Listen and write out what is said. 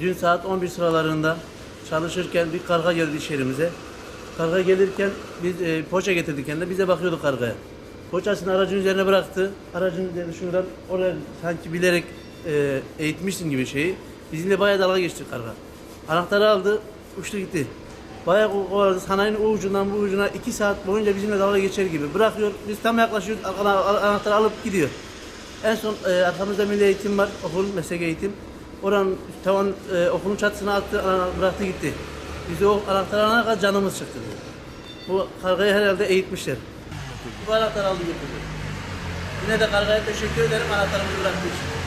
Dün saat 11 sıralarında çalışırken bir karga geldi iş yerimize. Karga gelirken biz e, poğaça getirdik kendine. Bize bakıyorduk kargaya. Poğaçasını aracın üzerine bıraktı. Aracın üzerine şuradan oraya sanki bilerek e, eğitmişsin gibi şeyi. Bizimle bayağı dalga geçti karga. Anahtarı aldı, uçtu gitti. Bayağı ko- kovaladı. Sanayinin o ucundan bu ucuna iki saat boyunca bizimle dalga geçer gibi. Bırakıyor, biz tam yaklaşıyoruz, ana- ana- anahtarı alıp gidiyor. En son e, arkamızda milli eğitim var, okul, meslek eğitim. Oranın tavan e, okulun çatısına attı, bıraktı gitti. Biz o anahtarı alana kadar canımız çıktı. Bu kargayı herhalde eğitmişler. Bu anahtarı aldı götürdü. Yine de kargaya teşekkür ederim anahtarımızı bıraktığı için.